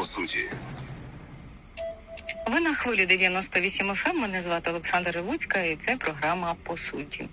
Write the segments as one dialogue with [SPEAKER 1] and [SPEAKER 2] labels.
[SPEAKER 1] по суті.
[SPEAKER 2] Ви на хвилі 98 FM, Мене звати Олександр Ревуцька, і це програма по суті.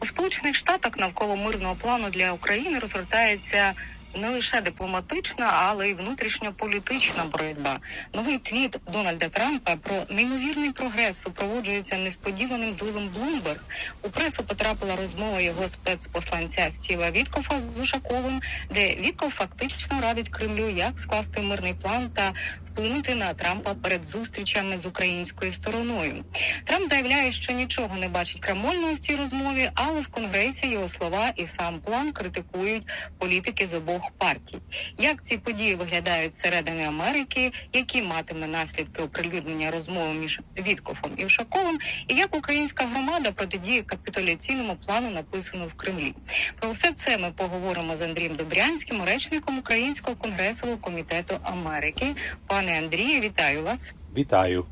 [SPEAKER 2] У Сполучених Штатах навколо мирного плану для України розгортається не лише дипломатична, але й внутрішньополітична боротьба. Новий твіт Дональда Трампа про неймовірний прогрес супроводжується несподіваним зливом Блумберг. У пресу потрапила розмова його спецпосланця Стіва Віткофа з Ушаковим, де Вітков фактично радить Кремлю, як скласти мирний план та вплинути на Трампа перед зустрічами з українською стороною. Трамп заявляє, що нічого не бачить крамольного в цій розмові, але в конгресі його слова і сам план критикують політики з обох партій. Як ці події виглядають зсередини Америки, які матиме наслідки оприлюднення розмови між Віткофом і Ушаковим, і як українська громада протидіє капітуляційному плану, написано в Кремлі. Про все це ми поговоримо з Андрієм Добрянським, речником Українського конгресового комітету Америки. Пане Андрію, вітаю вас.
[SPEAKER 3] Вітаю.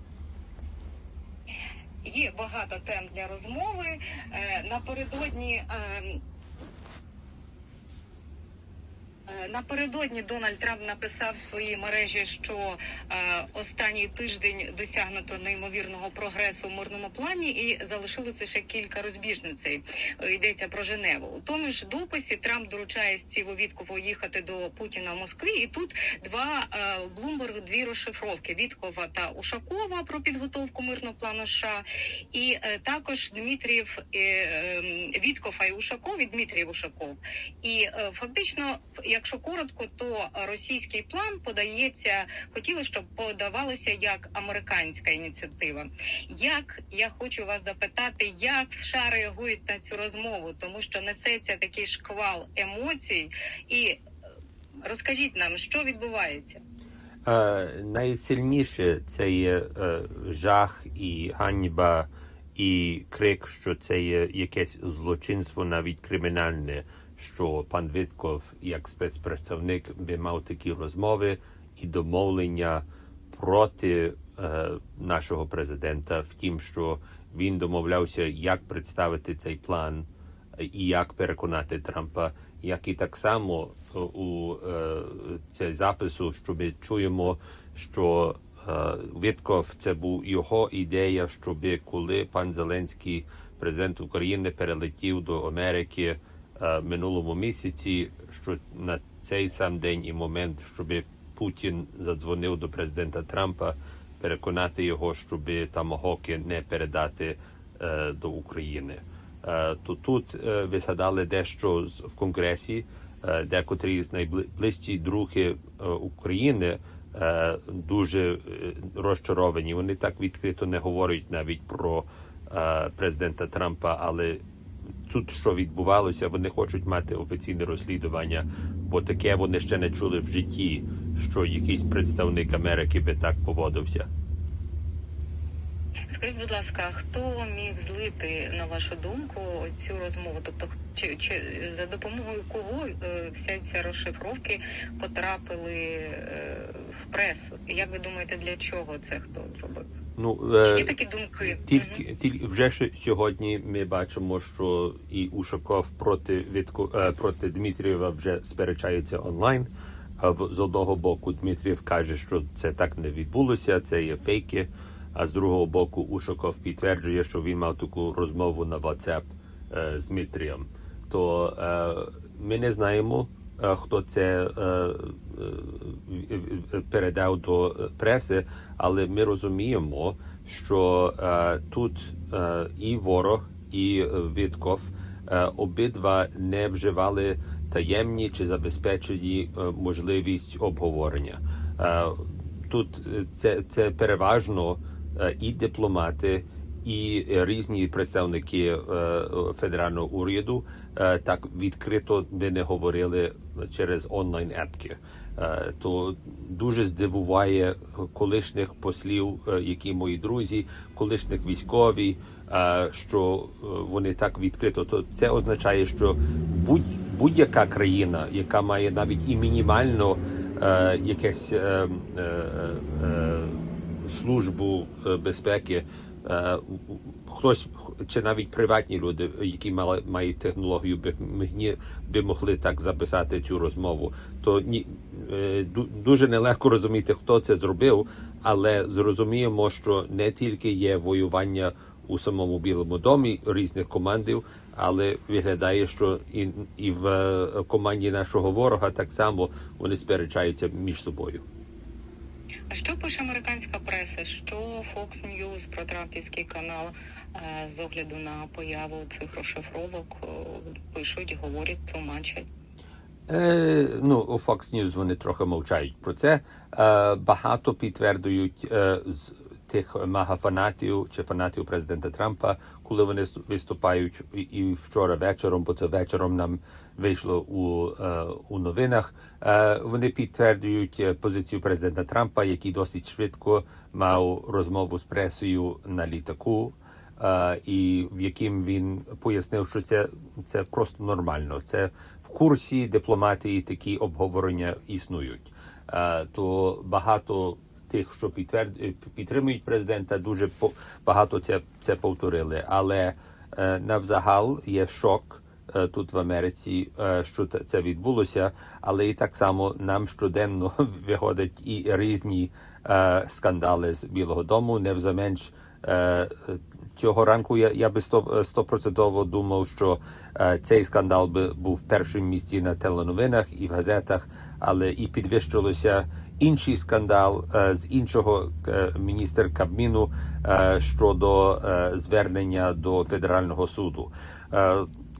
[SPEAKER 2] Є багато тем для розмови. Е, Напередодні. Е, Напередодні Дональд Трамп написав в своїй мережі, що е, останній тиждень досягнуто неймовірного прогресу в мирному плані, і залишилося ще кілька розбіжницей. Е, Йдеться про Женеву. У тому ж дописі Трамп доручає Стіву Віткова їхати до Путіна в Москві. І тут два е, Блумберг дві розшифровки Віткова та Ушакова про підготовку мирного плану США, і е, також Дмитрієв е, е, Віткова і Ушаков і Дмитрієв Ушаков. І е, фактично, якщо коротко, то російський план подається, хотіли, щоб подавалося як американська ініціатива. Як я хочу вас запитати, як США реагують на цю розмову, тому що несеться такий шквал емоцій, і е, розкажіть нам, що відбувається.
[SPEAKER 3] Е, найсильніше це є е, жах і ганьба і крик, що це є якесь злочинство, навіть кримінальне, що пан Вітков, як спецпрацівник, би мав такі розмови і домовлення проти е, нашого президента, в тім, що він домовлявся, як представити цей план і як переконати Трампа, як і так само е, у е, цей запису, що ми чуємо, що е, Вітков це був його ідея, щоб коли пан Зеленський, президент України, перелетів до Америки е, минулому місяці, що на цей сам день і момент, щоб Путін задзвонив до президента Трампа, переконати його, щоб тамагоки не передати е, до України. Е, то тут е, ви дещо з- в Конгресі, е, декотрі з найближчі други е, України е, дуже е, розчаровані. Вони так відкрито не говорять навіть про е, президента Трампа, але тут що відбувалося, вони хочуть мати офіційне розслідування, бо таке вони ще не чули в житті, що якийсь представник Америки би так поводився.
[SPEAKER 2] Скажіть, будь ласка, хто міг злити на вашу думку цю розмову? Тобто, чи, чи за допомогою кого е, вся ця розшифровки потрапили е, в пресу? Як ви думаєте, для чого це хто зробив?
[SPEAKER 3] Ну е,
[SPEAKER 2] є такі думки?
[SPEAKER 3] Тільки, тільки вже ж сьогодні ми бачимо, що і Ушаков проти Вітку е, проти Дмитрієва вже сперечаються онлайн. А в з одного боку Дмитрієв каже, що це так не відбулося, це є фейки. А з другого боку, Ушаков підтверджує, що він мав таку розмову на WhatsApp е, з Дмитрієм. То е, ми не знаємо, хто це е, е, е, передав до е, преси, але ми розуміємо, що е, тут е, і ворог, і е, Вітков е, обидва не вживали таємні чи забезпечені е, можливість обговорення. Е, тут е, це, це переважно е, і дипломати, і е, різні представники е, федерального уряду е, так відкрито не говорили через онлайн епки. Е, То дуже здивуває колишніх послів, е, які мої друзі, колишніх військові, е, що вони так відкрито. То це означає, що будь будь-яка країна, яка має навіть і мінімально якесь службу безпеки, хтось чи навіть приватні люди, які мали мають технологію, би мені би могли так записати цю розмову. То ні е, дуже нелегко розуміти, хто це зробив, але зрозуміємо, що не тільки є воювання у самому Білому домі різних командів, але виглядає, що і, і в е, команді нашого ворога так само вони сперечаються між собою.
[SPEAKER 2] Що пише американська преса? Що Fox News про Трампівський канал е, з огляду на появу цих розшифровок е, пишуть, говорять, тлумачать?
[SPEAKER 3] Е, ну, у Fox News вони трохи мовчають про це. Е, багато підтверджують е, з тих мага-фанатів чи фанатів президента Трампа, коли вони виступають і, вчора вечором, бо це вечором нам вийшло у, е, у новинах. Е, вони підтверджують е, позицію президента Трампа, який досить швидко мав розмову з пресою на літаку. І в яким він пояснив, що це, це просто нормально. Це в курсі дипломатії такі обговорення існують. То багато тих, що підтверд... е, підтримують президента, дуже багато це, це повторили. Але е, навзагал є шок е, тут в Америці, е, що це- відбулося, але і так само нам щоденно виходять і різні е, скандали з Білого Дому, не взаменш е, цього ранку я, я би стопроцентово думав, що е, цей скандал би був в місці на теленовинах і в газетах, але і підвищилося інший скандал е, з іншого е, міністра Кабміну е, щодо звернення до федерального суду.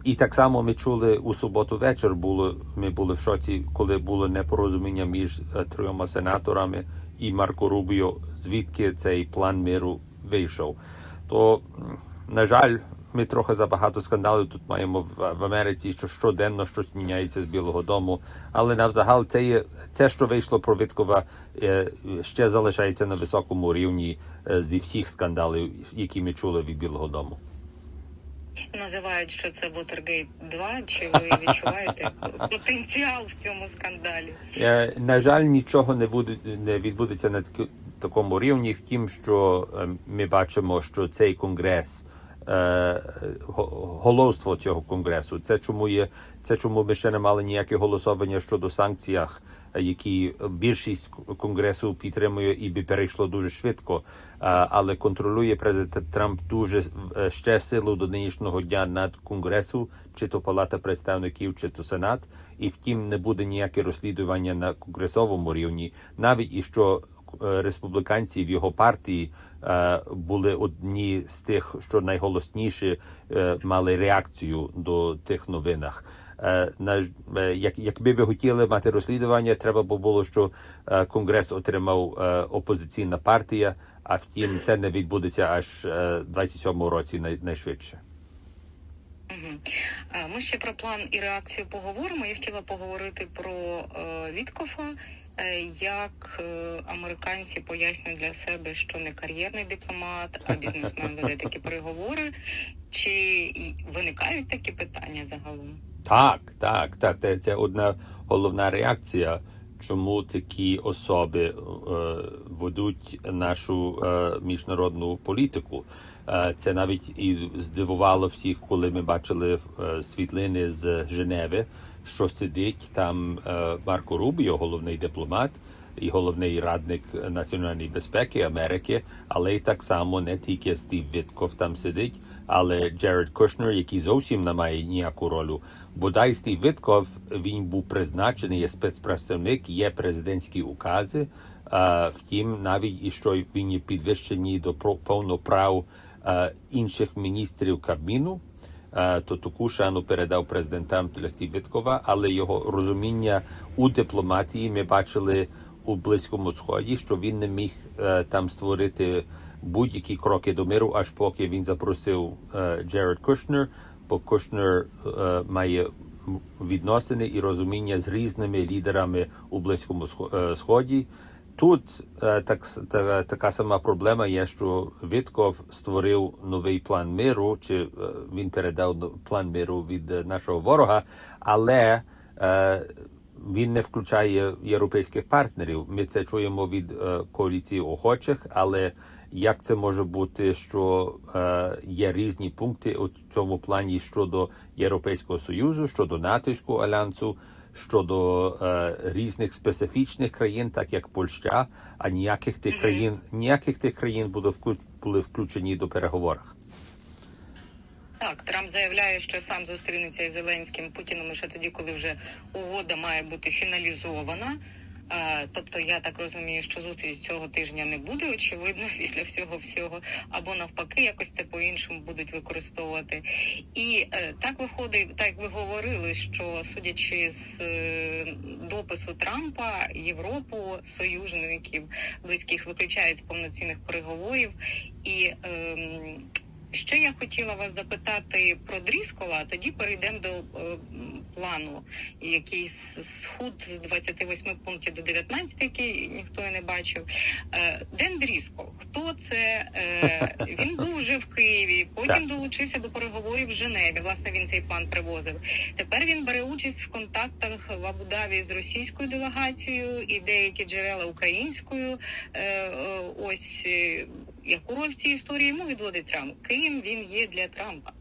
[SPEAKER 3] І так само ми чули у суботу вечір. Було ми були в шоці, коли було непорозуміння між трьома сенаторами і Марко Рубіо, звідки цей план миру вийшов. То на жаль, ми трохи забагато скандалів тут маємо в, в Америці, що щоденно щось міняється з Білого Дому. Але навзагал це є це, що вийшло про Виткова, е, ще залишається на високому рівні е, зі всіх скандалів, які ми чули від Білого Дому.
[SPEAKER 2] Називають, що це Watergate 2, Чи ви відчуваєте потенціал в цьому скандалі?
[SPEAKER 3] Е, На жаль, нічого не буде не відбудеться на такому рівні. Втім, що ми бачимо, що цей конгрес. Е, Головство цього конгресу. Це чому є це, чому ми ще не мали ніяке голосування щодо санкціях, які більшість конгресу підтримує і би перейшло дуже швидко. Е, Але контролює президент Трамп дуже е, ще силу до нинішнього дня над конгресу, чи то Палата представників, чи то Сенат. І втім, не буде ніяке розслідування на конгресовому рівні, навіть і що республіканці в його партії е, були одні з тих, що найголосніше е, мали реакцію до тих новинах. Е, на е, як, якби ви хотіли мати розслідування, треба було, що е, конгрес отримав е, опозиційна партія. А втім, це не відбудеться аж е, 27-му році найшвидше.
[SPEAKER 2] Ми ще про план і реакцію поговоримо. Я хотіла поговорити про е, Віткофа. Е, Як е, американці пояснюють для себе, що не кар'єрний дипломат, а бізнесмен веде такі переговори? Чи виникають такі питання загалом?
[SPEAKER 3] Так, так, так. Це, це одна головна реакція, чому такі особи е, ведуть нашу е, міжнародну політику. Е, це навіть і здивувало всіх, коли ми бачили е, світлини з Женеви, що сидить там е, Марко Рубіо, головний дипломат і головний радник національної безпеки Америки, але й так само не тільки Стів Вітков там сидить, але Джеред Кушнер, який зовсім не має ніяку роль. Бодай Стів Вітков, він був призначений як спецпредставник, є президентські укази. Втім, навіть і що він є підвищений до повноправ інших міністрів Кабміну, Е, то таку шану передав президентам для Віткова, але його розуміння у дипломатії ми бачили у близькому сході, що він не міг е, там створити будь-які кроки до миру, аж поки він запросив е, Джеред Кушнер, бо Кушнер має відносини і розуміння з різними лідерами у близькому Схо- сході. Тут е, так, та, така сама проблема є, що Вітков створив новий план миру, чи е, він передав план миру від е, нашого ворога, але е, він не включає європейських партнерів. Ми це чуємо від е, коаліції охочих, але як це може бути, що е, є різні пункти у цьому плані щодо Європейського Союзу, щодо натовського альянсу, щодо е, різних специфічних країн, так як Польща, а ніяких тих країн, ніяких тих країн буде вклю- були включені до переговорах.
[SPEAKER 2] Так, Трамп заявляє, що сам зустрінеться із Зеленським Путіном лише тоді, коли вже угода має бути фіналізована. Тобто, я так розумію, що зустріч цього тижня не буде, очевидно, після всього всього, або навпаки, якось це по-іншому будуть використовувати. І е, так виходить, так ви говорили, що судячи з е, допису Трампа, Європу, союзників близьких виключають з повноцінних переговорів і. ем, Ще я хотіла вас запитати про Дріскола, а тоді перейдемо до е, плану, який схуд з 28 пунктів до 19, який ніхто і не бачив. Е, Ден Дріскол, хто це? Е, він був вже в Києві, потім долучився до переговорів в Женеві. Власне, він цей план привозив. Тепер він бере участь в контактах в Абу-Дабі з російською делегацією і деякі джерела українською. Е, е, ось яку роль в цій історії йому відводить Трамп? Ким він є для Трампа?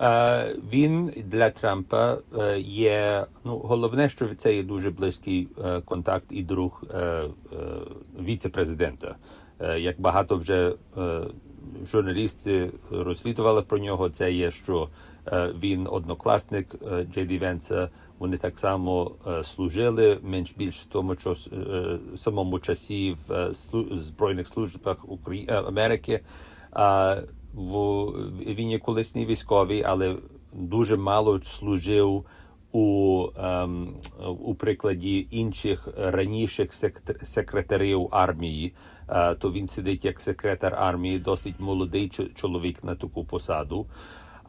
[SPEAKER 3] Е, Він для Трампа е, є ну головне, що це є дуже близький е, контакт і друг віце-президента. Як багато вже журналісти розслідували про нього, це є, що він однокласник е, Джей Ді Венса. Вони так само е, служили менш більш в тому час, е, самому часі в е, збройних службах Украї... е, Америки. В він є колишній військовий, але дуже мало служив у, ем, у прикладі інших раніших секретарів армії. Е, то він сидить як секретар армії, досить молодий чоловік на таку посаду.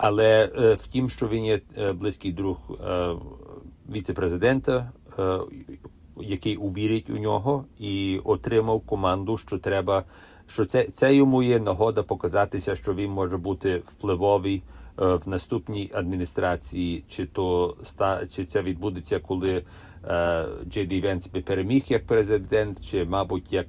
[SPEAKER 3] Але е, втім, що він є е, близький друг е, віце-президента, який увірить у нього і отримав команду, що треба, що це, це йому є нагода показатися, що він може бути впливовий в наступній адміністрації, чи то чи це відбудеться, коли Джей Ді Венс би переміг як президент, чи мабуть як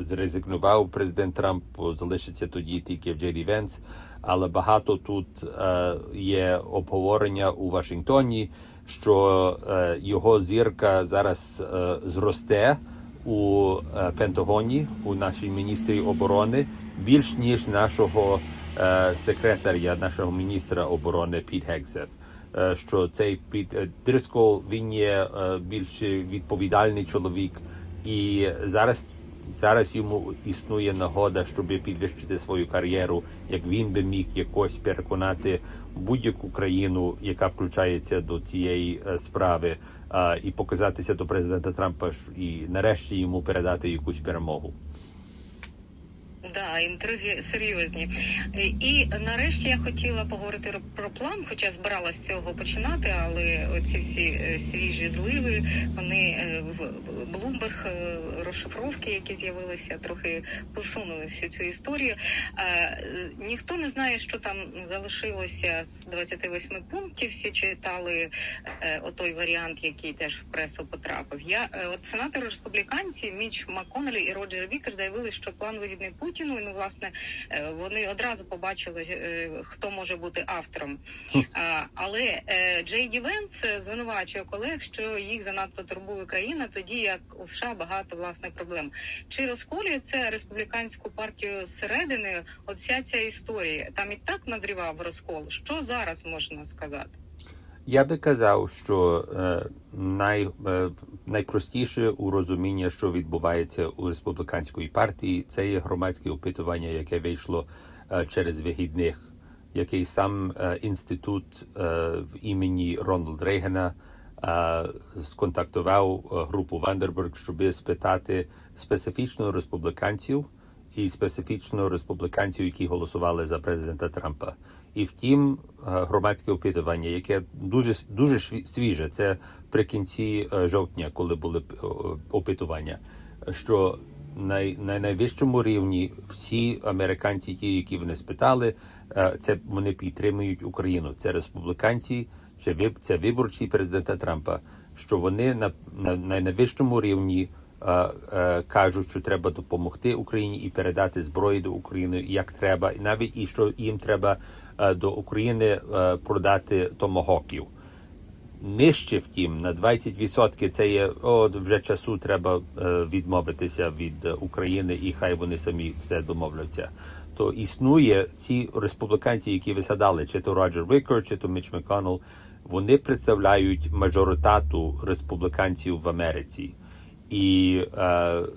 [SPEAKER 3] зрезигнував президент Трамп, залишиться тоді тільки Джей Ді Венс. Але багато тут е, є обговорення у Вашингтоні, що е, його зірка зараз е, зросте у Пентагоні, у нашій міністрі оборони, більш ніж нашого секретаря, нашого міністра оборони Піт Гексет. Що цей Піт е, Дрискол, він є більш відповідальний чоловік, і зараз зараз йому існує нагода, щоб підвищити свою кар'єру, як він би міг якось переконати будь-яку країну, яка включається до цієї е, справи, і показатися до президента Трампа і нарешті йому передати якусь перемогу.
[SPEAKER 2] Да, інтриги серйозні. Е, І нарешті я хотіла поговорити про план, хоча збиралась з цього починати, але оці всі е, свіжі зливи, вони е, в Блумберг розшифровки, які з'явилися, трохи посунули всю цю історію. Ніхто не знає, що там залишилося з 28 пунктів. Всі читали отой варіант, який теж в пресу потрапив. Я от сенатори республіканці Міч МакКоннелі і Роджер Вікер заявили, що план вигідний Путіну. І, ну, власне, е, вони одразу побачили, е, хто може бути автором. Але е, Джей Ді Венс звинувачує колег, що їх занадто турбує країна, тоді як у США багато власне проблем. Чи розколює це республіканську партію зсередини? От вся ця історія там і так назрівав розкол. Що зараз можна сказати?
[SPEAKER 3] Я би казав, що е, най, е, найпростіше у розуміння, що відбувається у республіканської партії, це є громадське опитування, яке вийшло е, через вихідних, який сам інститут в імені Рональд Рейгана е, сконтактував групу Вандерберг, щоб спитати специфічно республіканців і специфічно республіканців, які голосували за президента Трампа. І втім, е, громадське опитування, яке дуже дуже свіже, це при кінці е, жовтня, коли були е, опитування, що на, на найвищому рівні всі американці, ті, які вони спитали, це вони підтримують Україну. Це республіканці, чи це виборці президента Трампа. Що вони на, на, на найвищому рівні кажуть, що треба допомогти Україні і передати зброю до України як треба, і навіть і що їм треба до України е, продати томогоків. Нижче, втім, на 20% це є о, вже часу треба е, відмовитися від е, України, і хай вони самі все домовляться. То існує ці республіканці, які ви згадали, чи то Роджер Вікер, чи то Міч Макконнелл, вони представляють мажоритату республіканців в Америці. І е,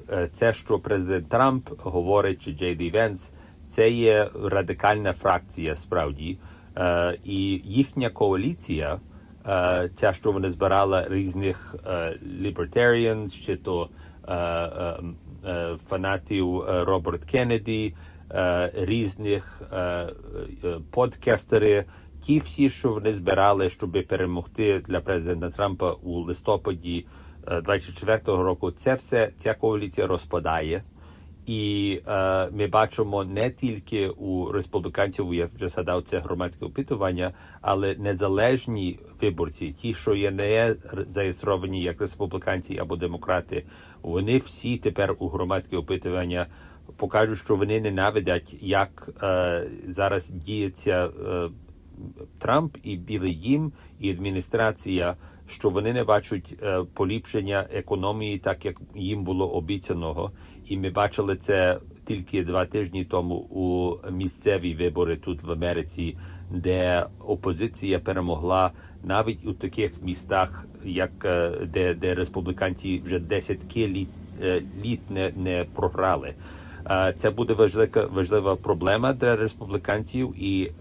[SPEAKER 3] е, це, що президент Трамп говорить, чи Джей Ді Венс, це є радикальна фракція справді. Е, і їхня коаліція, е, ця, що вони збирала різних е, libertarians, чи то е, е, е, фанатів е, Роберт Кеннеді, е, різних е, е, подкастери, ті всі, що вони збирали, щоб перемогти для президента Трампа у листопаді е, 24-го року, це все ця коаліція розпадає. І е, ми бачимо не тільки у республіканців, я вже згадав це громадське опитування, але незалежні виборці, ті, що є не зареєстровані як республіканці або демократи, вони всі тепер у громадське опитування покажуть, що вони ненавидять, як е, зараз діється е, Трамп і Білий Дім, і адміністрація, що вони не бачать е, поліпшення економії, так як їм було обіцяного. І ми бачили це тільки два тижні тому у місцеві вибори тут в Америці, де опозиція перемогла навіть у таких містах, як е, де, де республіканці вже десятки літ, е, літ не, не програли. Е, Це буде важлива важлива проблема для республіканців, і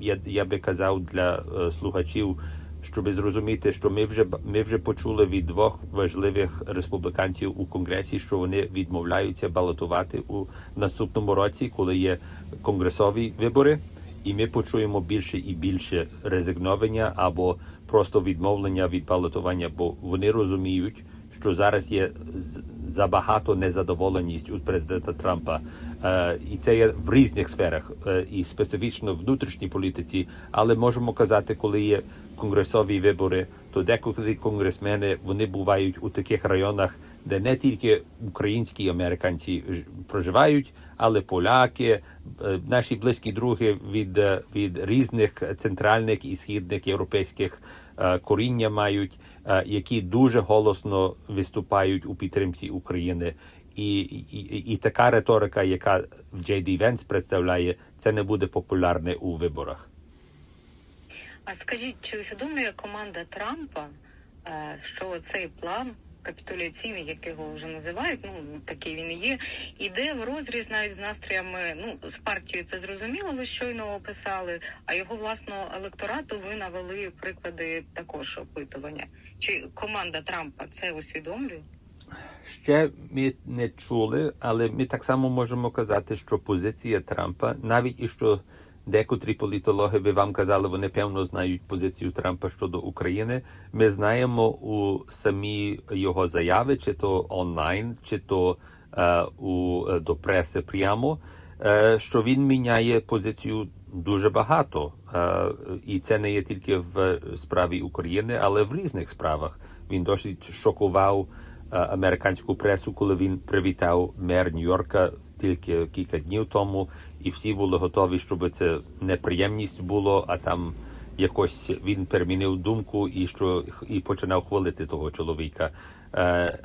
[SPEAKER 3] я, я би казав для слухачів, щоб зрозуміти, що ми вже ми вже почули від двох важливих республіканців у конгресі, що вони відмовляються балотувати у наступному році, коли є конгресові вибори. І ми почуємо більше і більше резигновання або просто відмовлення від балотування, бо вони розуміють, що зараз є забагато незадоволеність у президента Трампа, е, і це є в різних сферах, е, і специфічно в внутрішній політиці. Але можемо казати, коли є конгресові вибори, то деколи конгресмени вони бувають у таких районах, де не тільки українські американці проживають, але поляки, е, наші близькі други від, від різних центральних і східних європейських коріння мають, е, які дуже голосно виступають у підтримці України. І, і, і, і така риторика, яка в Джейді Венс представляє, це не буде популярне у виборах.
[SPEAKER 2] А скажіть, чи усвідомлює команда Трампа, е, що цей план капітуляційний, як його вже називають, ну такий він і є, іде в розріз навіть з настроями. Ну з партією це зрозуміло, ви щойно описали. А його власного електорату ви навели приклади також опитування. Чи команда Трампа це усвідомлює?
[SPEAKER 3] Ще ми не чули, але ми так само можемо казати, що позиція Трампа, навіть і що декотрі політологи би вам казали, вони певно знають позицію Трампа щодо України. Ми знаємо у самі його заяви, чи то онлайн, чи то е, у е, до преси прямо, е, що він міняє позицію дуже багато, е, і це не є тільки в справі України, але в різних справах. Він досить шокував е, американську пресу, коли він привітав мер Нью-Йорка тільки кілька днів тому, і всі були готові, щоб це неприємність було, а там якось він перемінив думку і що і починав хвалити того чоловіка. Е,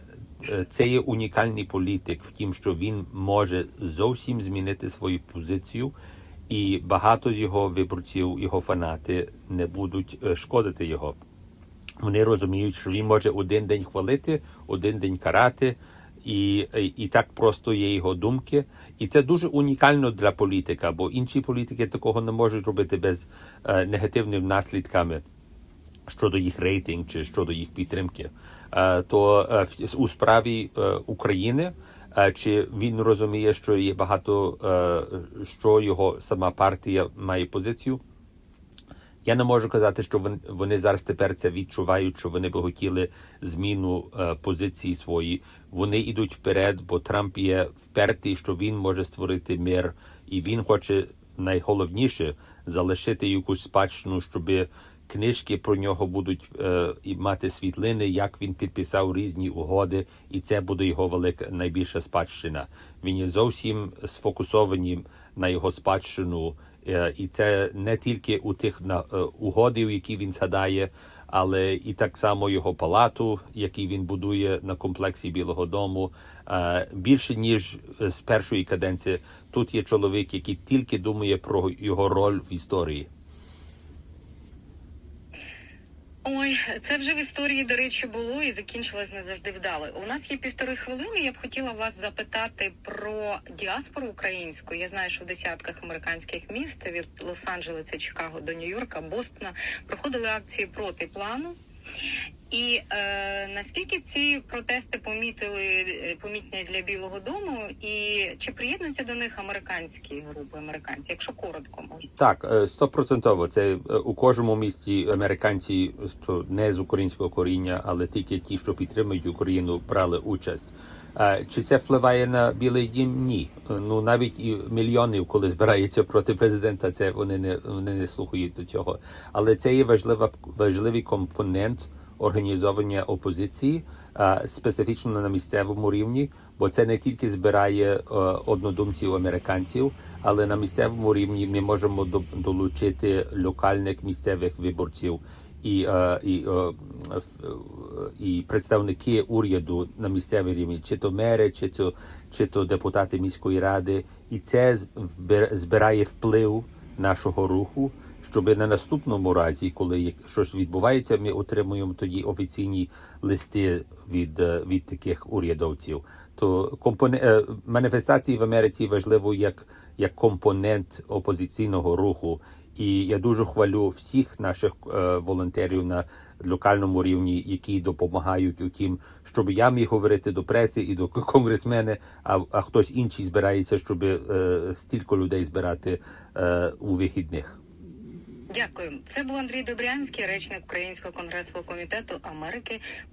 [SPEAKER 3] е, Це є унікальний політик в тім, що він може зовсім змінити свою позицію, і багато з його виборців, його фанати не будуть е, шкодити його. Вони розуміють, що він може один день хвалити, один день карати, і, і, так просто є його думки. І це дуже унікально для політика, бо інші політики такого не можуть робити без е, негативними наслідками щодо їх рейтинг чи щодо їх підтримки. Е, то е, у справі е, України. е, Чи він розуміє, що є багато, е, що його сама партія має позицію? Я не можу казати, що вони зараз тепер це відчувають, що вони би хотіли зміну е, позиції свої. Вони йдуть вперед, бо Трамп є впертий, що він може створити мир, і він хоче найголовніше залишити якусь спадщину, щоб книжки про нього будуть е, і мати світлини, як він підписав різні угоди, і це буде його велика найбільша спадщина. Він є зовсім сфокусований на його спадщину, і це не тільки у тих е, угодів, які він згадає, але і так само його палату, який він будує на комплексі Білого Дому. Е, більше ніж е, з першої каденції. Тут є чоловік, який тільки думає про його роль в історії.
[SPEAKER 2] Ой, це вже в історії, до речі, було і закінчилось не завжди вдало. У нас є півтори хвилини. Я б хотіла вас запитати про діаспору українську. Я знаю, що в десятках американських міст від Лос-Анджелеса, Чикаго до Нью-Йорка, Бостона проходили акції проти плану. І е, наскільки ці протести помітили е, помітні для Білого Дому, і чи приєднуються до них американські групи американці, якщо коротко можна?
[SPEAKER 3] Так, е, стопроцентово. Це е, у кожному місті американці, що не з українського коріння, але тільки ті, що підтримують Україну, брали участь. Чи це впливає на Білий Дім? Ні. Ну навіть і мільйонів, коли збираються проти президента, це вони не вони не слухають до цього. Але це є важлива важливий компонент організовання опозиції, специфічно на місцевому рівні, бо це не тільки збирає е, однодумців американців, але на місцевому рівні ми можемо до- долучити локальних місцевих виборців і, е, і, е, і представники уряду на місцевій рівні, чи то мери, чи то, чи то депутати міської ради, і це збирає вплив нашого руху. Щоб на наступному разі, коли щось відбувається, ми отримуємо тоді офіційні листи від, е, від таких урядовців. То компоне... е, маніфестації в Америці важливо як, як компонент опозиційного руху. І я дуже хвалю всіх наших е, волонтерів на локальному рівні, які допомагають у тім, щоб я міг говорити до преси і до конгресмени, а, а хтось інший збирається, щоб е, стільки людей збирати е, у вихідних.
[SPEAKER 2] Дякую. Це був Андрій Добрянський, речник Українського конгресового комітету Америки.